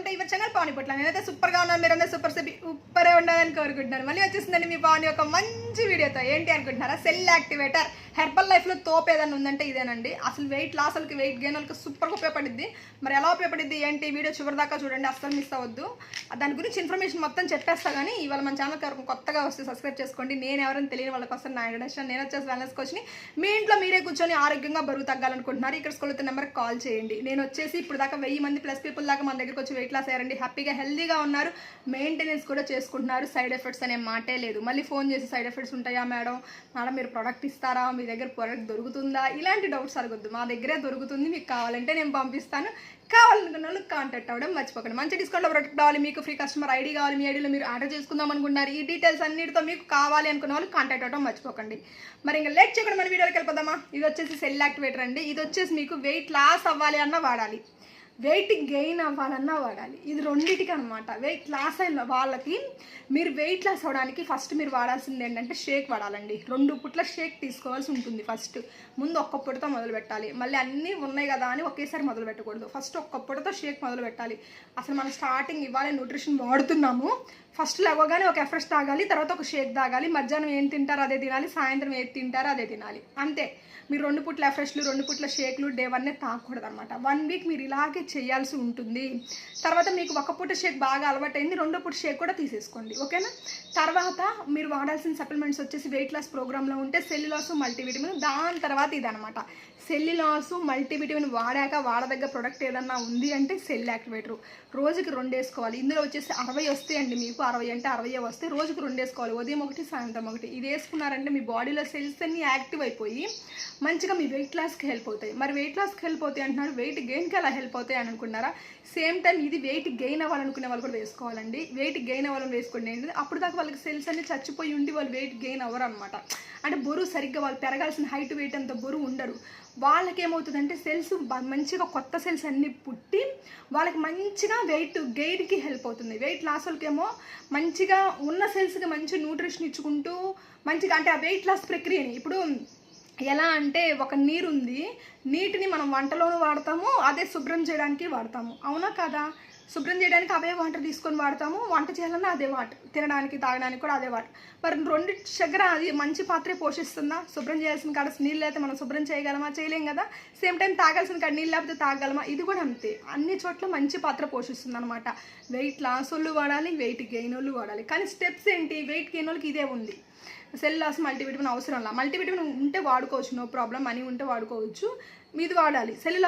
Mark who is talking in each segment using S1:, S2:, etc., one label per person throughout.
S1: Welcome to your channel పాని పొట్ల నేనైతే సూపర్గా ఉన్నాను మీరు అందరూ సూపర్ సూపర్ ఉండాలని కోరుకుంటున్నాను మళ్ళీ వచ్చేసిందండి మీ పాని ఒక మంచి వీడియోతో ఏంటి అనుకుంటున్నారా? సెల్ యాక్టివేటర్ హెర్బల్ లైఫ్లో తోపు ఏదైనా ఉందంటే ఇదేనండి. అసలు వెయిట్ లాస్ వాళ్ళకి వెయిట్ గెయిన్ వాళ్ళకి సూపర్గా ఉపయోగపడుద్ది. మరి ఎలా ఉపయోగపడుద్ది ఏంటి? వీడియో చివరి దాకా చూడండి అస్సలు మిస్ అవ్వద్దు. దాని గురించి ఇన్ఫర్మేషన్ మొత్తం చెప్పేస్తా కానీ ఇవాళ మన ఛానల్ కొత్తగా వస్తే సబ్స్క్రైబ్ చేసుకోండి. నేను ఎవరైనా తెలియని వాళ్ళకి వస్తాను నా ఇంట్రడక్షన్ నేను వచ్చేసి వెల్నెస్ కోచ్ని మీ ఇంట్లో మీరే కూర్చొని ఆరోగ్యంగా బరువు తగ్గాలనుకుంటున్నారు. ఇక్కడ స్కూల్ నెంబర్కి కాల్ చేయండి. నేను వచ్చేసి ఇప్పుడు దాకా వెయ్యి మంది ప్లస్ పీపుల్ దాకా మన దగ్గరికి వచ్చి వెయిట్ లాస్ అయ్యారండి. హ్యాపీగా హెల్దీగా ఉన్నారు. మెయింటెనెన్స్ కూడా చేసుకుంటున్నారు. సైడ్ ఎఫెక్ట్స్ అనే మాటే లేదు. మళ్ళీ ఫోన్ చేసి సైడ్ ఎఫెక్ట్స్ ఉంటాయా మేడం మేడం మీరు ప్రోడక్ట్ ఇస్తారా? మీ దగ్గర ప్రోడక్ట్ దొరుకుతుందా? ఇలాంటి డౌట్స్ అడగొద్దు. మా దగ్గరే దొరుకుతుంది మీకు కావాలంటే నేను పంపిస్తాను. కావాలనుకున్న వాళ్ళు కాంటాక్ట్ అవ్వడం మర్చిపోకండి. మంచి డిస్కౌంట్లో ప్రొడక్ట్ కావాలి మీకు ఫ్రీ కస్టమర్ ఐడి కావాలి మీ ఐడిలో మీరు ఆర్డర్ చేసుకుందాం అనుకుంటున్నారు. ఈ డీటెయిల్స్ అన్నిటితో మీకు కావాలి అనుకున్న వాళ్ళు కాంటాక్ట్ అవ్వడం మర్చిపోకండి. మరి ఇంకా లేట్ చేయకుండా మన వీడియోకి వెళ్ళిపోదామా? ఇది వచ్చేసి సెల్ యాక్టివేటర్ అండి. ఇది వచ్చేసి మీకు వెయిట్ లాస్ అవ్వాలి అన్న వాడాలి. వెయిట్ గెయిన్ అవ్వాలన్నా వాడాలి. ఇది రెండింటికి అనమాట వెయిట్ లాస్ అయిన వాళ్ళకి మీరు వెయిట్ లాస్ అవ్వడానికి ఫస్ట్ మీరు వాడాల్సింది ఏంటంటే షేక్ వాడాలండి. రెండు పుట్ల షేక్ తీసుకోవాల్సి ఉంటుంది ఫస్ట్ ముందు ఒక్క పొడితో మొదలు పెట్టాలి. మళ్ళీ అన్నీ ఉన్నాయి కదా అని ఒకేసారి మొదలు పెట్టకూడదు. ఫస్ట్ ఒక్క పొడితో షేక్ మొదలు పెట్టాలి. అసలు మనం స్టార్టింగ్ ఇవ్వాలి న్యూట్రిషన్ వాడుతున్నాము. ఫస్ట్ లేవగానే ఒక ఎఫ్రెష్ తాగాలి తర్వాత ఒక షేక్ తాగాలి మధ్యాహ్నం ఏం తింటారో అదే తినాలి సాయంత్రం ఏది తింటారో అదే తినాలి. అంతే. మీరు రెండు పుట్ల ఎఫ్రెష్లు రెండు పుట్ల షేక్లు డే వన్నే తాగకూడదు అనమాట వన్ వీక్ మీరు ఇలాగే చేయాల్సి ఉంటుంది. తర్వాత మీకు ఒక పూట షేక్ బాగా అలవాటైంది రెండో పూట షేక్ కూడా తీసేసుకోండి. ఓకేనా? తర్వాత మీరు వాడాల్సిన సప్లిమెంట్స్ వచ్చేసి వెయిట్ లాస్ ప్రోగ్రాంలో ఉంటే సెల్యులాస్ మల్టీవిటమిన్ దాని తర్వాత ఇదనమాట సెల్యులాస్ మల్టీవిటమిన్ వాడాక వాడదగ్గ ప్రోడక్ట్ ఏదన్నా ఉంది అంటే సెల్ యాక్టివేటర్. రోజుకి రెండు వేసుకోవాలి. ఇందులో వచ్చేసి అరవై వస్తాయండి మీకు. అరవై అంటే అరవై వస్తే రోజుకు రెండు వేసుకోవాలి ఉదయం ఒకటి సాయంత్రం ఒకటి. ఇది వేసుకున్నారంటే మీ బాడీలో సెల్స్ అన్నీ యాక్టివ్ అయిపోయి మంచిగా మీ వెయిట్ లాస్కి హెల్ప్ అవుతాయి. మరి వెయిట్ లాస్కి హెల్ప్ అవుతాయి అంటున్నారు. వెయిట్ గెయిన్కి ఎలా హెల్ప్ అవుతాయి అని అనుకున్నారా? సేమ్ టైం ఇది వెయిట్ గెయిన్ అవ్వాలనుకునే వాళ్ళు కూడా వేసుకోవాలండి. వెయిట్ గెయిన్ అవ్వాలని వేసుకోండి. ఏంటంటే అప్పుడు దాకా వాళ్ళకి సెల్స్ అన్ని చచ్చిపోయి ఉండి వాళ్ళు వెయిట్ గెయిన్ అవ్వరు అనమాట అంటే బరువు సరిగ్గా వాళ్ళు పెరగాల్సిన హైట్ వెయిట్ అంత బరువు ఉండరు. వాళ్ళకి ఏమవుతుందంటే సెల్స్ మంచిగా కొత్త సెల్స్ అన్నీ పుట్టి వాళ్ళకి మంచిగా వెయిట్ గెయిన్కి హెల్ప్ అవుతుంది. వెయిట్ లాస్ వాళ్ళకేమో మంచిగా ఉన్న సెల్స్కి మంచి న్యూట్రిషన్ ఇచ్చుకుంటూ మంచిగా అంటే ఆ వెయిట్ లాస్ ప్రక్రియని ఇప్పుడు ఎలా అంటే ఒక నీరు ఉంది నీటిని మనం వంటలోనూ వాడతాము అదే శుభ్రం చేయడానికి వాడతాము. అవునా కదా? శుభ్రం చేయడానికి అవే వాటర్ తీసుకొని వాడతాము. వంట చేయాలన్నా అదే వాటర్. తినడానికి తాగడానికి కూడా అదే వాటర్. మరి రెండు దగ్గర అది మంచి పాత్రే పోషిస్తుందా? శుభ్రం చేయాల్సిన కాడ నీళ్ళు అయితే మనం శుభ్రం చేయగలమా? చేయలేం కదా. సేమ్ టైం తాగాల్సిన కాడ నీళ్ళు లేకపోతే తాగలమా ఇది కూడా అంతే. అన్ని చోట్ల మంచి పాత్ర పోషిస్తుంది అనమాట వెయిట్ లాస్ వాళ్ళు వాడాలి వెయిట్ గెయిన్ వాళ్ళు వాడాలి. కానీ స్టెప్స్ ఏంటి? వెయిట్ గెయిన్ వాళ్ళకి ఇదే ఉంది. సెల్ లాస్ మల్టీవిటమిన్ అవసరం లా. మల్టీవిటమిన్ ఉంటే వాడుకోవచ్చు నో ప్రాబ్లం. మనీ ఉంటే వాడుకోవచ్చు. మీది వాడాలి. సెల్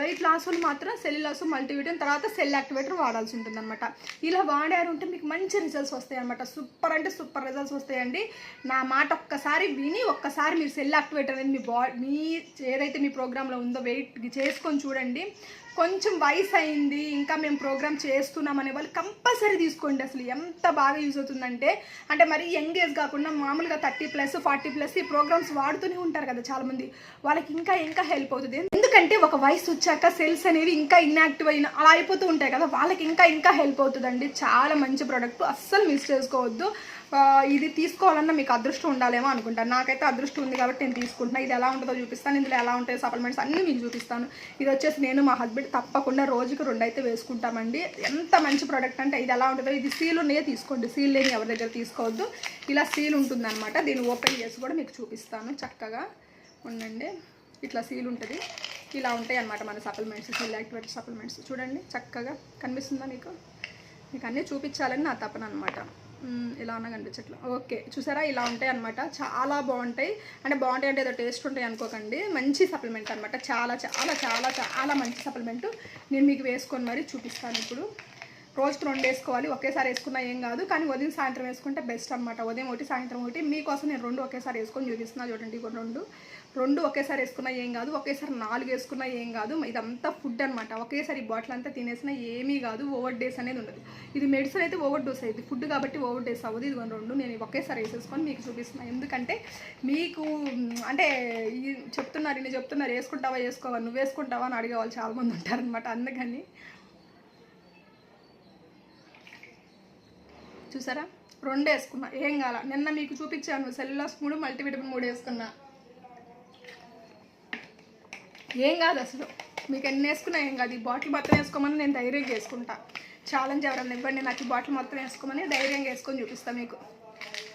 S1: వెయిట్ లాస్ వాళ్ళు మాత్రం లాస్ మల్టీవిటమిన్ తర్వాత సెల్ యాక్టివేటర్ వాడాల్సి ఉంటుంది అనమాట ఇలా వాడారు ఉంటే మీకు మంచి రిజల్ట్స్ వస్తాయన్నమాట. సూపర్ అంటే సూపర్ రిజల్ట్స్ వస్తాయండి. నా మాట ఒక్కసారి విని ఒక్కసారి మీరు సెల్ యాక్టివేటర్ అనేది మీ బా మీ ఏదైతే మీ ప్రోగ్రాంలో ఉందో వెయిట్ చేసుకొని చూడండి. కొంచెం వయసు అయింది ఇంకా మేము ప్రోగ్రామ్ చేస్తున్నాం అనే వాళ్ళు కంపల్సరీ తీసుకోండి అసలు. ఎంత బాగా యూజ్ అవుతుందంటే అంటే మరి యంగ్ ఏజ్ కాకుండా మామూలుగా థర్టీ ప్లస్ ఫార్టీ ప్లస్ ఈ ప్రోగ్రామ్స్ వాడుతూనే ఉంటారు కదా చాలామంది. వాళ్ళకి ఇంకా ఇంకా హెల్ప్ అవుతుంది. ఎందుకంటే ఒక వయసు వచ్చాక సెల్స్ అనేవి ఇంకా ఇన్యాక్టివ్ అయిన అలా అయిపోతూ ఉంటాయి కదా వాళ్ళకి ఇంకా ఇంకా హెల్ప్ అవుతుందండి. చాలా మంచి ప్రోడక్ట్. అస్సలు మిస్ చేసుకోవద్దు. ఇది తీసుకోవాలన్నా మీకు అదృష్టం ఉండాలేమో అనుకుంటాను. నాకైతే అదృష్టం ఉంది కాబట్టి నేను తీసుకుంటున్నా. ఇది ఎలా ఉంటుందో చూపిస్తాను. ఇందులో ఎలా ఉంటాయి సప్లిమెంట్స్ అన్నీ మీకు చూపిస్తాను. ఇది వచ్చేసి నేను మా హస్బెండ్ తప్పకుండా రోజుకి రెండు అయితే వేసుకుంటామండి. ఎంత మంచి ప్రోడక్ట్ అంటే ఇది ఎలా ఉంటుందో ఇది సీల్ ఉన్నాయే తీసుకోండి. సీల్ లేని ఎవరి దగ్గర తీసుకోవద్దు. ఇలా సీల్ ఉంటుందన్నమాట. దీన్ని ఓపెన్ చేసి కూడా మీకు చూపిస్తాను చక్కగా. ఉండండి. ఇట్లా సీల్ ఉంటుంది. ఇలా ఉంటాయి అన్నమాట మన సప్లిమెంట్స్ సీల్ యాక్టివేట్ సప్లిమెంట్స్ చూడండి చక్కగా కనిపిస్తుందా మీకు? మీకు అన్నీ చూపించాలని నా తపన అనమాట ఇలా ఉన్నా కనిపించట్లా ఓకే చూసారా? ఇలా ఉంటాయి అనమాట చాలా బాగుంటాయి. అంటే బాగుంటాయి అంటే ఏదో టేస్ట్ ఉంటాయి అనుకోకండి. మంచి సప్లిమెంట్ అనమాట చాలా చాలా చాలా చాలా మంచి సప్లిమెంట్ నేను మీకు వేసుకొని మరీ చూపిస్తాను ఇప్పుడు. రోజుకి రెండు వేసుకోవాలి ఒకేసారి వేసుకున్నా ఏం కాదు. కానీ ఉదయం సాయంత్రం వేసుకుంటే బెస్ట్ అనమాట ఉదయం ఒకటి సాయంత్రం ఒకటి. మీకోసం నేను రెండు ఒకేసారి వేసుకొని చూపిస్తున్నా చూడండి ఇవి రెండు. రెండు ఒకేసారి వేసుకున్నా ఏం కాదు. ఒకేసారి నాలుగు వేసుకున్నా ఏం కాదు. ఇదంతా ఫుడ్ అనమాట ఒకేసారి బాటిల్ అంతా తినేసినా ఏమీ కాదు. ఓవర్ డేస్ అనేది ఉండదు. ఇది మెడిసిన్ అయితే ఓవర్ డోస్ అయింది ఫుడ్ కాబట్టి ఓవర్ డేస్ అవ్వదు. ఇది రెండు. నేను ఒకేసారి వేసేసుకొని మీకు చూపిస్తున్నా. ఎందుకంటే మీకు అంటే చెప్తున్నారు నేను చెప్తున్నారు. వేసుకుంటావా వేసుకోవా? నువ్వు వేసుకుంటావా అని అడిగే వాళ్ళు చాలామంది ఉంటారనమాట అందుకని చూసారా? రెండు వేసుకున్నా ఏం కాల నిన్న మీకు చూపించాను సెల్యులాస్ మూడు మల్టీవిటమిన్ మూడు వేసుకున్నా. ఏం కాదు అసలు. మీకు ఎన్ని వేసుకున్నా ఏం కాదు. ఈ బాటిల్ మొత్తం వేసుకోమని నేను ధైర్యంగా వేసుకుంటా ఛాలెంజ్ ఎవరన్నా ఇవ్వండి నాకు ఈ బాటిల్ మొత్తం వేసుకోమని ధైర్యంగా వేసుకొని చూపిస్తాను మీకు.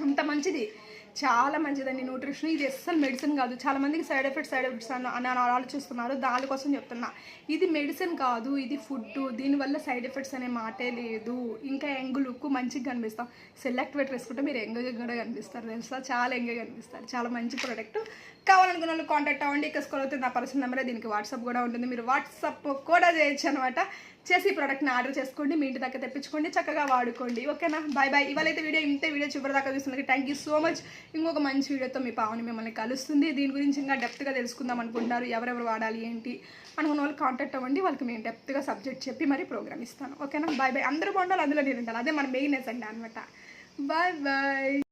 S1: అంత మంచిది. చాలా మంచిదండి. న్యూట్రిషన్ ఇది అస్సలు మెడిసిన్ కాదు. చాలా మందికి సైడ్ ఎఫెక్ట్స్ సైడ్ ఎఫెక్ట్స్ అని అని ఆలోచిస్తున్నారు. దానికోసం చెప్తున్నా. ఇది మెడిసిన్ కాదు ఇది ఫుడ్ దీనివల్ల సైడ్ ఎఫెక్ట్స్ అనే మాటే లేదు. ఇంకా యంగ్ లుక్ మంచిగా కనిపిస్తాం. సెలెక్ట్ పెట్టి వేసుకుంటే మీరు యంగ్గా కూడా కనిపిస్తారు. తెలుసా? చాలా యంగ్గా కనిపిస్తారు. చాలా మంచి ప్రోడక్ట్ కావాలనుకున్న వాళ్ళు కాంటాక్ట్ అవ్వండి. ఇక్కడ స్కూల్ అవుతుంది నా పర్సనల్ నెంబరే దీనికి వాట్సాప్ కూడా ఉంటుంది. మీరు వాట్సాప్ కూడా చేయొచ్చు అనమాట చేసి ఈ ప్రోడక్ట్ని ఆర్డర్ చేసుకోండి. మీ ఇంటి దగ్గర తెప్పించుకోండి. చక్కగా వాడుకోండి. ఓకేనా? బాయ్ బాయ్ ఇవాళ అయితే వీడియో ఇంతే. వీడియో చివరి దాకా చూస్తున్నది థ్యాంక్ యూ సో మచ్ ఇంకొక మంచి వీడియోతో మీ పావని మిమ్మల్ని కలుస్తుంది. దీని గురించి ఇంకా డెప్త్గా తెలుసుకుందాం అనుకుంటారు ఎవరెవరు వాడాలి ఏంటి అనుకున్న వాళ్ళు కాంటాక్ట్ అవ్వండి. వాళ్ళకి మేము డెప్త్గా సబ్జెక్ట్ చెప్పి మరి ప్రోగ్రామ్ ఇస్తాను. ఓకేనా? బాయ్ బాయ్ అందరూ బాగుండాలి. అందులో నేను ఉండాలి. అదే మన మెయిన్ అండి అనమాట బాయ్ బాయ్